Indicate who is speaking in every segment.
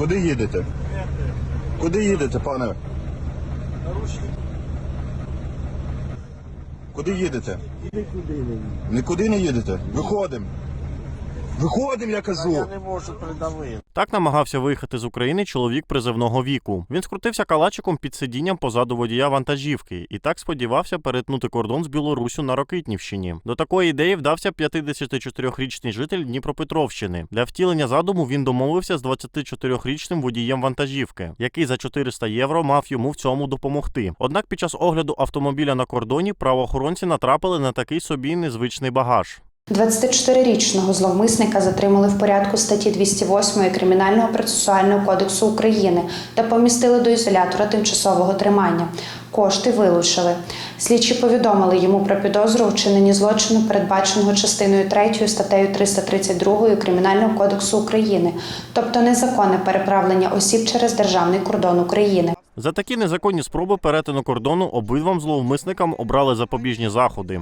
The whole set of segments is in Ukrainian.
Speaker 1: Куди їдете? Куди їдете, пане? Куди їдете? Нікуди не їдете. Виходимо. Виходимо, я кажу.
Speaker 2: Я не можу придавити.
Speaker 3: Так намагався виїхати з України чоловік призивного віку. Він скрутився калачиком під сидінням позаду водія вантажівки і так сподівався перетнути кордон з Білоруссю на Рокитнівщині. До такої ідеї вдався 54-річний житель Дніпропетровщини. Для втілення задуму він домовився з 24-річним водієм вантажівки, який за 400 євро мав йому в цьому допомогти. Однак під час огляду автомобіля на кордоні правоохоронці натрапили на такий собі незвичний багаж.
Speaker 4: 24-річного зловмисника затримали в порядку статті 208 Кримінального процесуального кодексу України та помістили до ізолятора тимчасового тримання. Кошти вилучили. Слідчі повідомили йому про підозру у вчиненні злочину, передбаченого частиною 3 статтею 332 Кримінального кодексу України, тобто незаконне переправлення осіб через державний кордон України.
Speaker 3: За такі незаконні спроби перетину кордону обидвам зловмисникам обрали запобіжні заходи.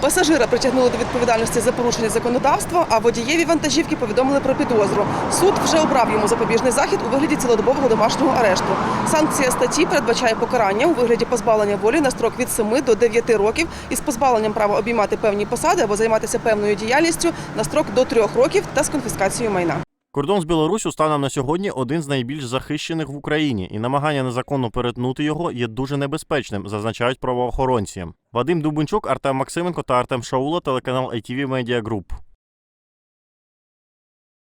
Speaker 5: Пасажира притягнули до відповідальності за порушення законодавства, а водієві вантажівки повідомили про підозру. Суд вже обрав йому запобіжний захід у вигляді цілодобового домашнього арешту. Санкція статті передбачає покарання у вигляді позбавлення волі на строк від 7 до 9 років із позбавленням права обіймати певні посади або займатися певною діяльністю на строк до 3 років та з конфіскацією майна.
Speaker 3: Кордон з Білоруссю станом на сьогодні один з найбільш захищених в Україні, і намагання незаконно перетнути його є дуже небезпечним, зазначають правоохоронці. Вадим Дубенчук, Артем Максименко та Артем Шаула, телеканал ITV Media Group.